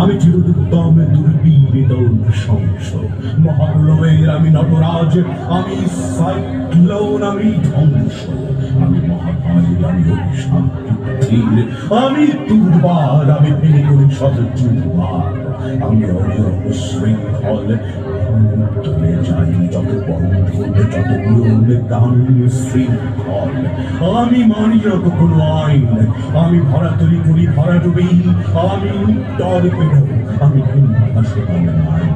আমি চিরদুত্তম দুর্বীর সংস মহাপ্লবের আমি নটরাজ, আমি সাইক্লোন আমি ধ্বংস। আমি মহাকালের আমি অভিশান্তির আমি দুর্বার, আমি ভেঙে করি শত দুর্বার আমি অনেক শৃঙ্খল যত বন্ধন যত নিয়ম দান শৃঙ্খল আমি মানি না কোনো আইন, আমি ভরা তরি করি ভরা ডুবি, আমি উত্তর পেরো, আমি হিংসা নাই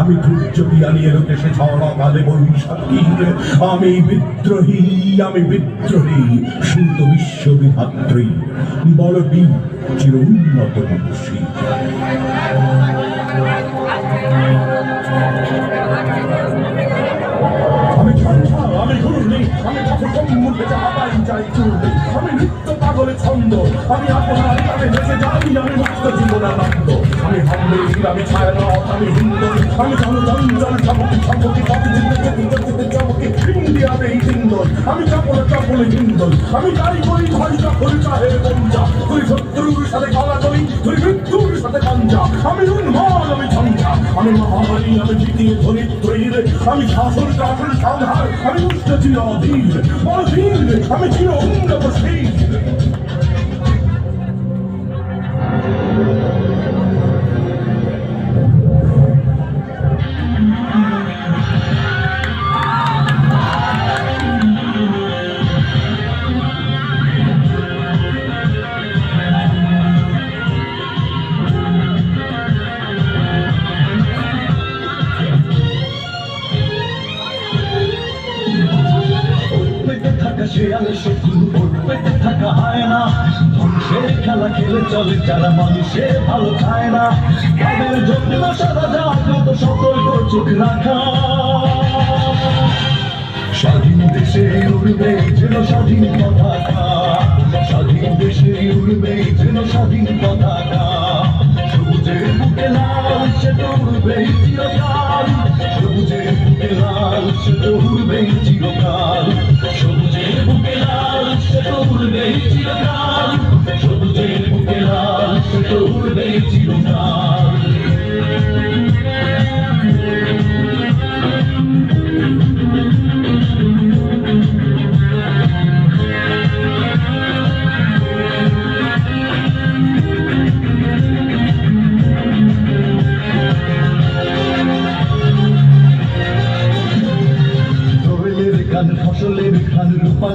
আমি ধৈর্য বিয়ানিয়ে লোকে সে ঝড়া কালে বৈশাখীর আমি বিদ্রোহী আমি বিদ্রোহী, শুদ্ধ বিশ্ববিধাত্রী বড় বীর চির উন্নত মনুষী। চাপাই যাই আমি নৃত্য পাগলে ছন্দ আমি আমি মুক্ত জীবনানন্দ আমি হামলে, আমি চাহে বঞ্জা তুই সাথে গলা তুই মৃত্যুর সাথে পাঞ্জা আমি উন্মাদ আমি ঝঞ্ঝা আমি মহামারী আমি জিতিয়ে ধরিত্রীর আমি শাসন শাসন সাধার আমি উচ্চ চির অধীর। অধীর আমি চির উন্নত শীর শেয়ালে শত্রু পেটে থাকা হয় না ধ্বংসের খেলা খেলে চলে যারা মানুষে ভালো খায় না তাদের জন্য সারা জাগ্রত সতর্ক চোখ স্বাধীন দেশে উড়বে যেন স্বাধীন পতাকা স্বাধীন দেশে উড়বে যেন স্বাধীন পতাকা সবুজের বুকে লাল সে উড়বে চিরকাল সবুজের বুকে লাল সে উড়বে চিরকাল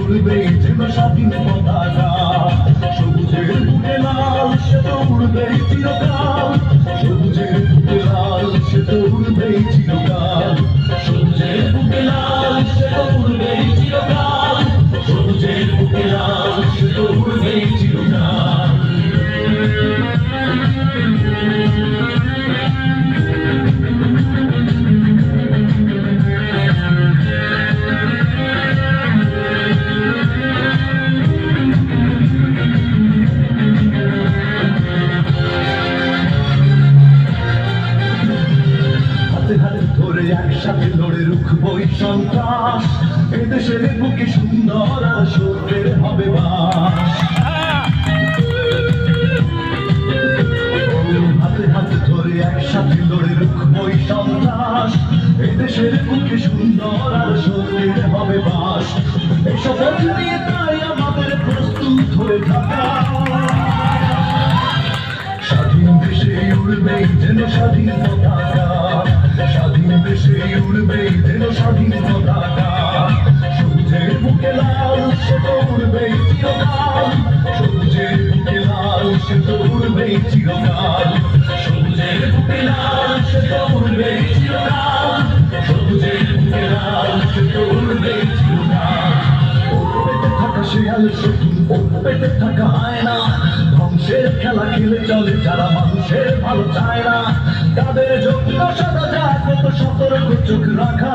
উড়বে যেন স্বাধীন পতাকা লড়ে রুখবই সন্ত্রাস। এদেশের বুকে সন্ত্রাস। এদেশের বুকে সুন্দর আর হবে বাস স্বাধীন দেশে উড়বে, যেন স্বাধীন সে তো উড়বেই চিরকাল সবুজের বুকে লাল সে তো উড়বেই চিরকাল সবুজের বুকে লাল থাকা শিয়াল ও পেটে থাকা হয় না ধ্বংসের খেলা খেলে চলে যারা মানুষের ভালো চায় না তাদের জন্য সাদা যায় কত সতর্ক চোখ রাখা।